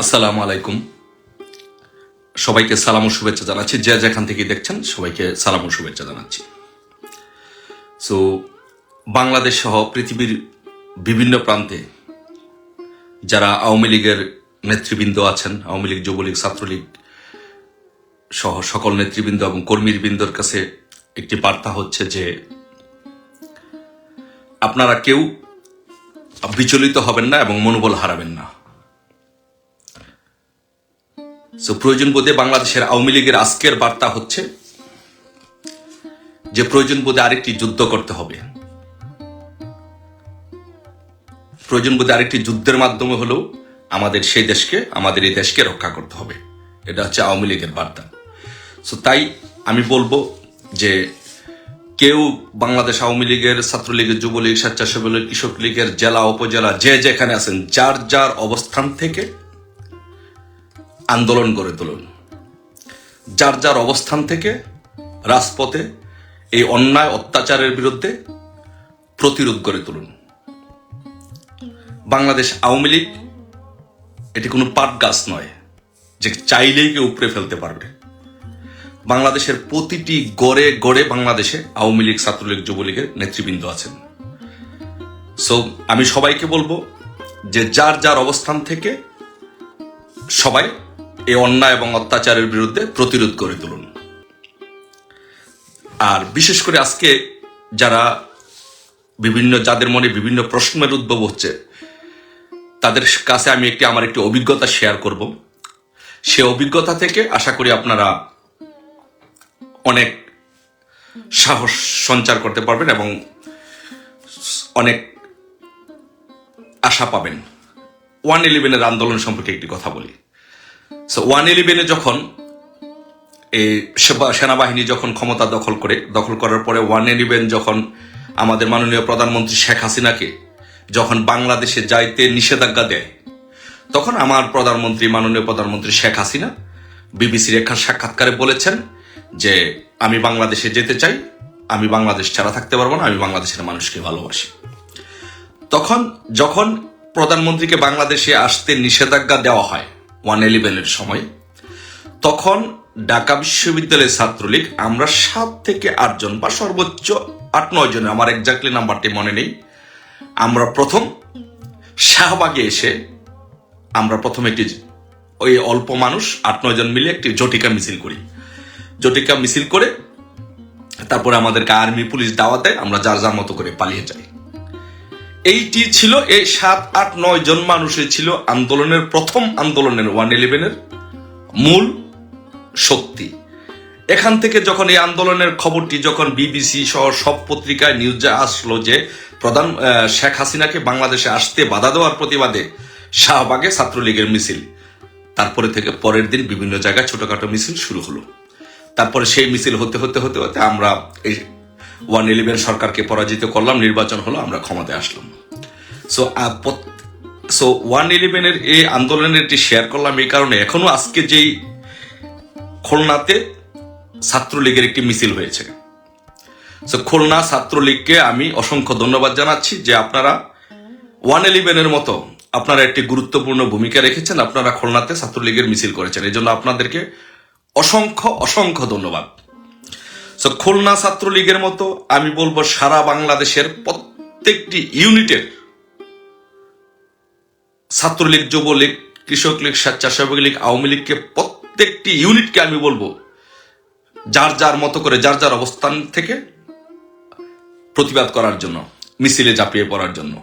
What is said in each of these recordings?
আসসালামু আলাইকুম। সবাইকে সালাম ও শুভেচ্ছা জানাচ্ছি। যে যেখান থেকে দেখছেন, সবাইকে সালাম ও শুভেচ্ছা জানাচ্ছি। সো বাংলাদেশ সহ পৃথিবীর বিভিন্ন প্রান্তে যারা আওয়ামী লীগের নেতৃবৃন্দ আছেন, আওয়ামী লীগ, যুবলীগ, ছাত্রলীগ সহ সকল নেতৃবৃন্দ এবং কর্মীবৃন্দর কাছে একটি বার্তা হচ্ছে যে, আপনারা কেউ বিচলিত হবেন না এবং মনোবল হারাবেন না। সো প্রয়োজন বোধে বাংলাদেশের আওয়ামী লীগের আজকের বার্তা হচ্ছে যে প্রয়োজন বোধে আরেকটি যুদ্ধ করতে হবে। প্রয়োজন বোধে আরেকটি যুদ্ধের মাধ্যমে হলেও আমাদের সেই দেশকে, আমাদের এই দেশকে রক্ষা করতে হবে। এটা হচ্ছে আওয়ামী লীগের বার্তা। সো তাই আমি বলব যে কেউ বাংলাদেশ আওয়ামী লীগের, ছাত্রলীগের, যুবলীগ, স্বেচ্ছাসেবী লীগ, কৃষক লীগের, জেলা, উপজেলা, যে যেখানে আছেন, যার যার অবস্থান থেকে আন্দোলন গড়ে তুলুন। যার যার অবস্থান থেকে রাজপথে এই অন্যায় অত্যাচারের বিরুদ্ধে প্রতিরোধ গড়ে তুলুন। বাংলাদেশ আওয়ামী লীগ এটি কোনো পাট গাছ নয় যে চাইলেই কেউ উপড়ে ফেলতে পারবে। বাংলাদেশের প্রতিটি গড়ে গড়ে বাংলাদেশে আওয়ামী লীগ, ছাত্রলীগ, যুবলীগের নেতৃবৃন্দ আছেন। সো আমি সবাইকে বলব যে যার যার অবস্থান থেকে সবাই এই অন্যায় এবং অত্যাচারের বিরুদ্ধে প্রতিরোধ করে তুলুন। আর বিশেষ করে আজকে যারা বিভিন্ন, যাদের মনে বিভিন্ন প্রশ্নের উদ্ভব হচ্ছে, তাদের কাছে আমি একটি, আমার একটি অভিজ্ঞতা শেয়ার করব। সে অভিজ্ঞতা থেকে আশা করি আপনারা অনেক সাহস সঞ্চার করতে পারবেন এবং অনেক আশা পাবেন। ওয়ান ইলেভেনের আন্দোলন সম্পর্কে একটি কথা বলি। সো ওয়ান ইলেভেনে যখন এই সেনাবাহিনী যখন ক্ষমতা দখল করে দখল করার পরে ওয়ান ইলেভেন যখন আমাদের মাননীয় প্রধানমন্ত্রী শেখ হাসিনাকে যখন বাংলাদেশে যাইতে নিষেধাজ্ঞা দেয়, তখন আমার প্রধানমন্ত্রী, মাননীয় প্রধানমন্ত্রী শেখ হাসিনা বিবিসির এক সাক্ষাৎকারে বলেছেন যে, আমি বাংলাদেশে যেতে চাই, আমি বাংলাদেশ ছাড়া থাকতে পারব না, আমি বাংলাদেশের মানুষকে ভালোবাসি। তখন যখন প্রধানমন্ত্রীকে বাংলাদেশে আসতে নিষেধাজ্ঞা দেওয়া হয় ওয়ান ইলেভেনের সময়। তখন ঢাকা বিশ্ববিদ্যালয়ের ছাত্রলীগ, আমরা সাত থেকে আটজন বা সর্বোচ্চ আট, নয় জন আমার এক্স্যাক্টলি নাম্বারটি মনে নেই, আমরা প্রথম। শাহবাগে এসে আমরা প্রথম একটি ওই অল্প মানুষ, আট, নয় জন মিলে একটি জটিকা মিছিল করি। জটিকা মিছিল করে তারপরে আমাদেরকে আর্মি পুলিশ দাওয়াত দেয়, আমরা যার যার মতো করে পালিয়ে যাই। এইটি ছিল, এই সাত, আট, নয় জন মানুষের ছিল আন্দোলনের, প্রথম আন্দোলনের ওয়ান ইলেভেনের মূল শক্তি। এখান থেকে যখন এই আন্দোলনের খবরটি যখন বিবিসি সহ সব পত্রিকায় নিউজে আসলো যে প্রধান শেখ হাসিনাকে বাংলাদেশে আসতে বাধা দেওয়ার প্রতিবাদে শাহবাগে ছাত্রলীগের মিছিল। তারপরে থেকে পরের দিন বিভিন্ন জায়গায় ছোটখাটো মিছিল শুরু হলো। তারপরে সেই মিছিল হতে হতে হতে হতে আমরা এই ওয়ান ইলেভেন সরকারকে পরাজিত করলাম, নির্বাচন হলো, আমরা ক্ষমতায় আসলাম। সো সো ওয়ান ইলেভেনের এই আন্দোলনের একটি শেয়ার করলাম এই কারণে এখনও আজকে যেই খুলনাতে ছাত্রলীগের একটি মিছিল হয়েছে। সো খুলনা ছাত্রলীগকে আমি অসংখ্য ধন্যবাদ জানাচ্ছি যে আপনারা ওয়ান ইলেভেনের মতো আপনারা একটি গুরুত্বপূর্ণ ভূমিকা রেখেছেন, আপনারা খুলনাতে ছাত্রলীগের মিছিল করেছেন। এই জন্য আপনাদেরকে অসংখ্য অসংখ্য ধন্যবাদ। সো খুলনা ছাত্রলীগের মতো আমি বলব সারা বাংলাদেশের প্রত্যেকটি ইউনিটের ছাত্রলীগ, যুবলীগ, কৃষক লীগ, স্বেচ্ছাসেবক লীগ, আওয়ামী লীগকে প্রত্যেকটি ইউনিটকে আমি বলব যার যার মতো করে, যার যার অবস্থান থেকে প্রতিবাদ করার জন্য, মিছিলে ঝাঁপিয়ে পড়ার জন্য।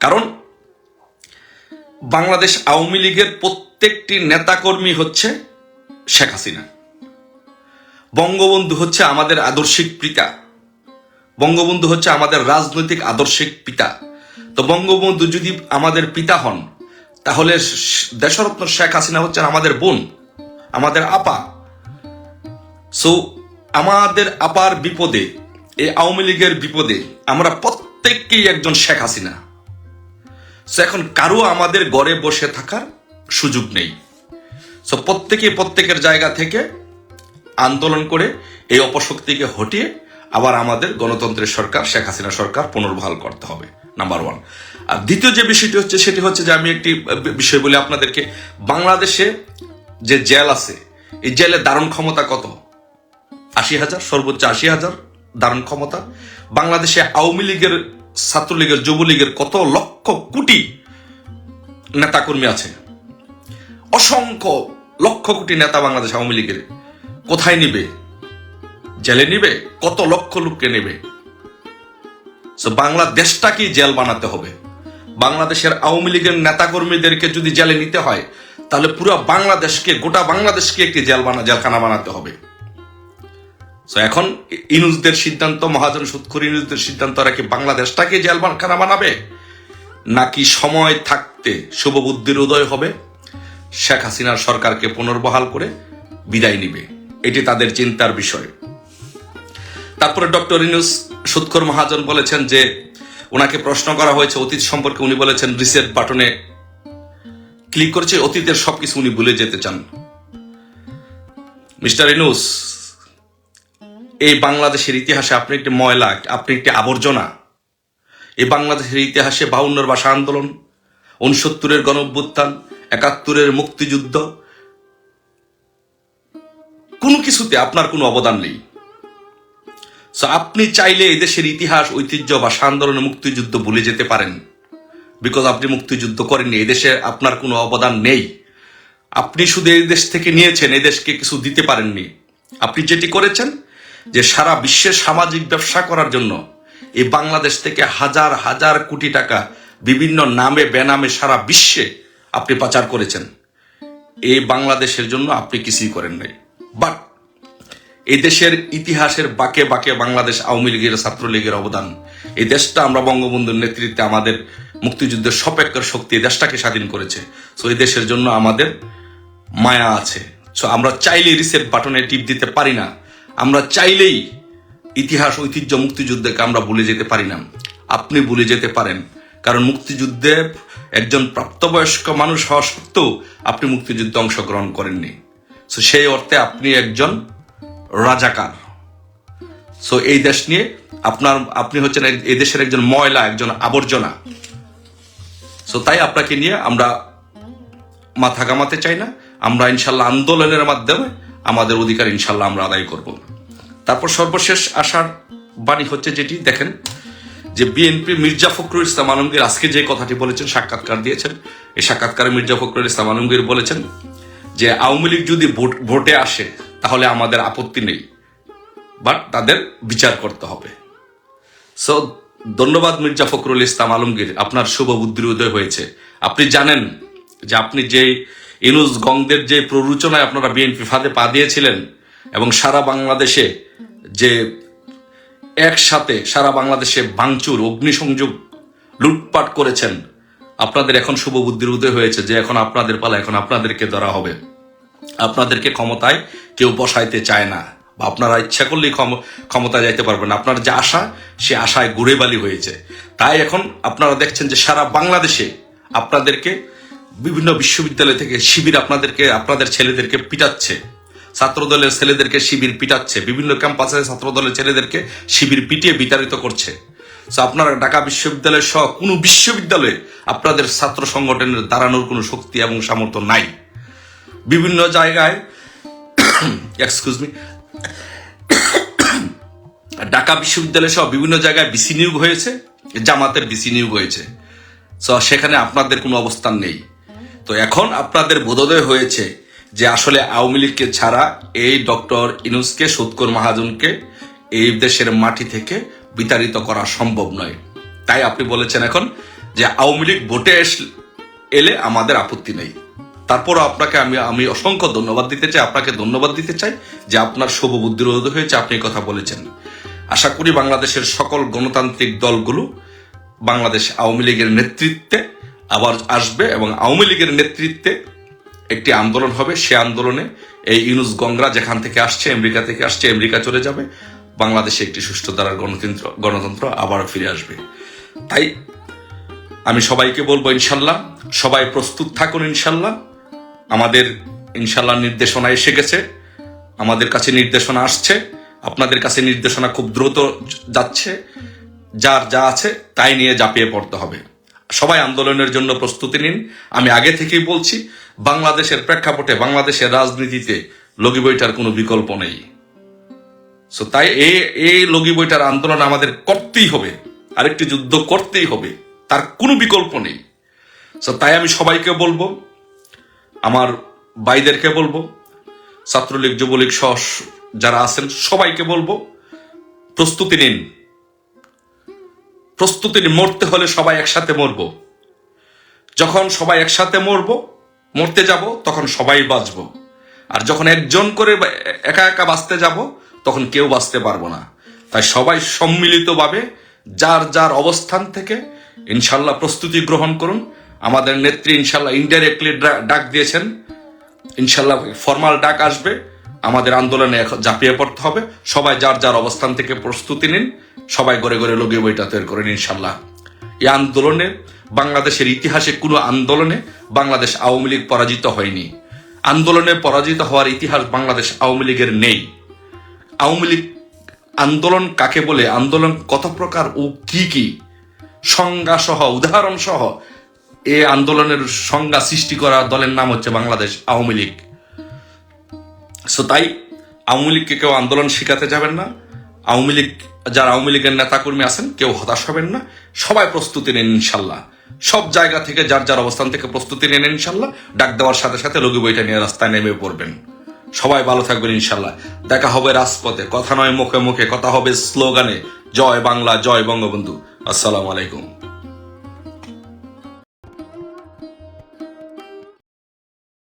কারণ বাংলাদেশ আওয়ামী লীগের প্রত্যেকটি নেতাকর্মী হচ্ছে শেখ হাসিনা। বঙ্গবন্ধু হচ্ছে আমাদের আদর্শিক পিতা। বঙ্গবন্ধু হচ্ছে আমাদের রাজনৈতিক আদর্শিক পিতা। তো বঙ্গবন্ধু যদি আমাদের পিতা হন, তাহলে দেশরত্ন শেখ হাসিনা হচ্ছেন আমাদের বোন, আমাদের আপা। সো আমাদের আপার বিপদে, এই আওয়ামী লীগের বিপদে আমরা প্রত্যেককেই একজন শেখ হাসিনা। সো এখন কারও আমাদের ঘরে বসে থাকার সুযোগ নেই। সো প্রত্যেকে প্রত্যেকের জায়গা থেকে আন্দোলন করে এই অপশক্তিকে হটিয়ে আবার আমাদের গণতন্ত্রের সরকার, শেখ হাসিনা সরকার পুনর্বহাল করতে হবে নাম্বার ওয়ান আর দ্বিতীয় যে বিষয়টি হচ্ছে, সেটি হচ্ছে যে আমি একটি বিষয় বলি আপনাদেরকে। বাংলাদেশে যে জেল আছে, এই জেলের দারুণ ক্ষমতা কত? আশি হাজার, সর্বোচ্চ আশি হাজার দারুণ ক্ষমতা। বাংলাদেশে আওয়ামী লীগের, ছাত্রলীগের, যুবলীগের কত লক্ষ কোটি নেতাকর্মী আছে? অসংখ্য লক্ষ কোটি নেতা বাংলাদেশ আওয়ামী লীগের। কোথায় নিবে? জেলে নিবে? কত লক্ষ লোককে নেবে? So, বাংলাদেশটাকেই জেল বানাতে হবে? বাংলাদেশের আওয়ামী লীগের নেতাকর্মীদেরকে যদি জেলে নিতে হয় তাহলে পুরো বাংলাদেশকে গোটা বাংলাদেশকে একটি জেল বানা জেলখানা বানাতে হবে। So, এখন ইনুজদের সিদ্ধান্ত মহাজন সুৎখুর ইনুজদের সিদ্ধান্ত ওরা কি বাংলাদেশটাকে জেল খানা বানাবে? নাকি সময় থাকতে শুভবুদ্ধির উদয় হবে? শেখ হাসিনার সরকারকে পুনর্বহাল করে বিদায় নিবে। এটি তাদের চিন্তার বিষয়। তারপরে ডক্টর ইনুস সুৎখর মহাজন বলেছেন যে, ওনাকে প্রশ্ন করা হয়েছে অতীত সম্পর্কে। উনি বলেছেন, রিসেট বাটনে ক্লিক করেছে, অতীতের সবকিছু উনি ভুলে যেতে চান। মিস্টার ইনুস এই বাংলাদেশের ইতিহাসে আপনি একটি ময়লা, আপনি একটি আবর্জনা। এই বাংলাদেশের ইতিহাসে বাউন্নর ভাষা আন্দোলন, উনসত্তরের গণ একাত্তরের মুক্তিযুদ্ধ কোনো কিছুতে আপনার কোনো অবদান নেই। সো আপনি চাইলে এদেশের ইতিহাস, ঐতিহ্য ভাষা আন্দোলনের মুক্তিযুদ্ধ ভুলে যেতে পারেন। বিকজ আপনি মুক্তিযুদ্ধ করেননি এদেশে আপনার কোনো অবদান নেই। আপনি শুধু এই দেশ থেকে নিয়েছেন, এই দেশকে কিছু দিতে পারেননি। আপনি যেটি করেছেন, যে সারা বিশ্বে সামাজিক ব্যবসা করার জন্য এই বাংলাদেশ থেকে হাজার হাজার কোটি টাকা বিভিন্ন নামে, বেনামে সারা বিশ্বে আপনি পাচার করেছেন। এই বাংলাদেশের জন্য আপনি কিছুই করেন নাই। বাট এই দেশের ইতিহাসের বাকে বাকে বাংলাদেশ আওয়ামী লীগের ছাত্রলীগের অবদান। এই দেশটা আমরা বঙ্গবন্ধুর নেতৃত্বে আমাদের মুক্তিযুদ্ধের সপেক্ষর শক্তি এই দেশটাকে স্বাধীন করেছে। সো এই দেশের জন্য আমাদের মায়া আছে। সো আমরা চাইলেই রিসেট বাটনে টিপ দিতে পারি না। আমরা চাইলেই ইতিহাস ঐতিহ্য মুক্তিযুদ্ধকে আমরা ভুলে যেতে পারি না। আপনি ভুলে যেতে পারেন। কারণ মুক্তিযুদ্ধে একজন প্রাপ্তবয়স্ক মানুষ হওয়া সত্ত্বেও আপনি মুক্তিযুদ্ধে অংশগ্রহণ করেননি। সো সেই অর্থে আপনি একজন রাজাকার। সো এই দেশ নিয়ে আপনার, আপনি হচ্ছেন এই দেশের একজন ময়লা, একজন আবর্জনা। সো তাই আপনাকে নিয়ে আমরা মাথা কামাতে চাই না। আমরা ইনশাল্লাহ আন্দোলনের মাধ্যমে আমাদের অধিকার ইনশাল্লাহ আমরা আদায় করব। তারপর সর্বশেষ আসার বাণী হচ্ছে যেটি, দেখেন, যে বিএনপি মির্জা ফখরুল ইসলাম আলমগীর আজকে যে কথাটি বলেছেন, সাক্ষাৎকার দিয়েছেন। এই সাক্ষাৎকারে মির্জা ফখরুল ইসলাম আলমগীর বলেছেন যে আওয়ামী লীগ যদি ভোট- আসে, তাহলে আমাদের আপত্তি নেই। বাট তাদের বিচার করতে হবে। সো ধন্যবাদ মির্জা ফখরুল ইসলাম আলমগীর। আপনার শুভ বুদ্ধির উদয় হয়েছে। আপনি জানেন যে আপনি যে ইনুস গংদের যে প্ররোচনায় আপনারা বিএনপি ফাঁদে পা দিয়েছিলেন এবং সারা বাংলাদেশে যে একসাথে সারা বাংলাদেশে ভাঙচুর, অগ্নিসংযোগ লুটপাট করেছেন আপনাদের এখন শুভ বুদ্ধির উদয় হয়েছে যে এখন আপনাদের পালা, এখন আপনাদেরকে ধরা হবে। আপনাদেরকে ক্ষমতায় কেউ বসাইতে চায় না বা আপনারা ইচ্ছা করলেই ক্ষম- ক্ষমতায় যাইতে পারবেন আপনার যে আশা, সে আশায় ঘুরে বালি হয়েছে। তাই এখন আপনারা দেখছেন যে সারা বাংলাদেশে আপনাদেরকে বিভিন্ন বিশ্ববিদ্যালয় থেকে শিবির আপনাদেরকে, আপনাদের ছেলেদেরকে পিটাচ্ছে। ছাত্রদলের ছেলেদেরকে শিবির পিটাচ্ছে। বিভিন্ন ক্যাম্পাসে ছাত্রদলের ছেলেদেরকে শিবির পিটিয়ে বিতাড়িত করছে। So, আপনারা ঢাকা বিশ্ববিদ্যালয় সহ কোনো বিশ্ববিদ্যালয়ে আপনাদের ছাত্র সংগঠনের দাঁড়ানোর কোনো শক্তি এবং সামর্থ্য নাই। বিভিন্ন জায়গায় এক্সকিউজ মি ঢাকা বিশ্ববিদ্যালয় সহ বিভিন্ন জায়গায় বিসি নিয়োগ হয়েছে, জামাতের বিসি নিয়োগ হয়েছে। সো সেখানে আপনাদের কোনো অবস্থান নেই। তো এখন আপনাদের বোধোদয় হয়েছে যে আসলে আওয়ামী লীগকে ছাড়া এই ডক্টর ইনুসকে সুৎকর মহাজনকে এই দেশের মাটি থেকে বিতাড়িত করা সম্ভব নয়। তাই আপনি বলেছেন এখন যে আওয়ামী লীগ ভোটে এলে আমাদের আপত্তি নেই। তারপরও আপনাকে আমি আমি অসংখ্য ধন্যবাদ দিতে চাই, আপনাকে ধন্যবাদ দিতে চাই যে আপনার শুভ বুদ্ধির উদয় হয়েছে, আপনি কথা বলেছেন। আশা করি বাংলাদেশের সকল গণতান্ত্রিক দলগুলো বাংলাদেশ আওয়ামী লীগের নেতৃত্বে আবার আসবে এবং আওয়ামী লীগের নেতৃত্বে একটি আন্দোলন হবে। সে আন্দোলনে এই ইউনুস গংরা যেখান থেকে আসছে, আমেরিকা থেকে আসছে, আমেরিকা চলে যাবে। বাংলাদেশে একটি সুষ্ঠু দ্বারা গণতন্ত্র গণতন্ত্র আবার ফিরে আসবে। তাই আমি সবাইকে বলব ইনশাল্লাহ, সবাই প্রস্তুত থাকুন ইনশাল্লাহ। আমাদের ইনশাল্লাহ নির্দেশনা এসে গেছে, আমাদের কাছে নির্দেশনা আসছে, আপনাদের কাছে নির্দেশনা খুব দ্রুত যাচ্ছে, যার যা আছে তাই নিয়ে জাপিয়ে পড়তে হবে। সবাই আন্দোলনের জন্য প্রস্তুতি নিন। আমি আগে থেকেই বলছি, বাংলাদেশের প্রেক্ষাপটে বাংলাদেশের রাজনীতিতে লগি বইটার কোনো বিকল্প নেই। সো তাই এই এই লগি বইটার আন্দোলন আমাদের করতেই হবে। আরেকটি যুদ্ধ করতেই হবে। তার কোনো বিকল্প নেই। সো তাই আমি সবাইকে বলব, আমার ভাইদেরকে বলব, ছাত্রলীগ, যুবলীগ সহ যারা আছেন সবাইকে বলব, প্রস্তুতি নিন। প্রস্তুতি নিন মরতে হলে সবাই একসাথে মরবো। যখন সবাই একসাথে মরবো, মরতে যাব, তখন সবাই বাঁচবো। আর যখন একজন করে একা একা বাঁচতে যাব তখন কেউ বাঁচতে পারব না। তাই সবাই সম্মিলিতভাবে যার যার অবস্থান থেকে ইনশাল্লাহ প্রস্তুতি গ্রহণ করুন। আমাদের নেত্রী ইনশাল্লাহ ইনডাইরেক্টলি ডাক দিয়েছেন। ইনশাল্লাহ ফর্মাল ডাক আসবে। আমাদের আন্দোলনে এখন ঝাঁপিয়ে পড়তে হবে। সবাই যার যার অবস্থান থেকে প্রস্তুতি নিন। সবাই গড়ে গড়ে লগিয়ে বইটা তৈরি করেন ইনশাল্লাহ। এই আন্দোলনে বাংলাদেশের ইতিহাসে কোনো আন্দোলনে বাংলাদেশ আওয়ামী লীগ পরাজিত হয়নি। আন্দোলনে পরাজিত হওয়ার ইতিহাস বাংলাদেশ আওয়ামী লীগের নেই। আওয়ামী লীগ আন্দোলন কাকে বলে? আন্দোলন কত প্রকার ও কি কি? সংজ্ঞা সহ, উদাহরণ সহ এই আন্দোলনের সংজ্ঞা সৃষ্টি করা দলের নাম হচ্ছে বাংলাদেশ আওয়ামী লীগ। সো তাই আওয়ামী লীগকে কেউ আন্দোলন শিখাতে যাবেন না। আওয়ামী লীগ, যারা আওয়ামী লীগের নেতাকর্মী আছেন, কেউ হতাশ হবেন না। সবাই প্রস্তুতি নেন ইনশাল্লাহ। সব জায়গা থেকে, যার যার অবস্থান থেকে প্রস্তুতি নেন ইনশাল্লাহ। ডাক দেওয়ার সাথে সাথে লঘু বইটা নিয়ে রাস্তায় নেমে পড়বেন। সবাই ভালো থাকবেন ইনশাল্লাহ দেখা হবে রাজপথে, কথা নয় মুখে মুখে, কথা হবে স্লোগানে। জয় বাংলা, জয় বঙ্গবন্ধু। আসসালামু আলাইকুম।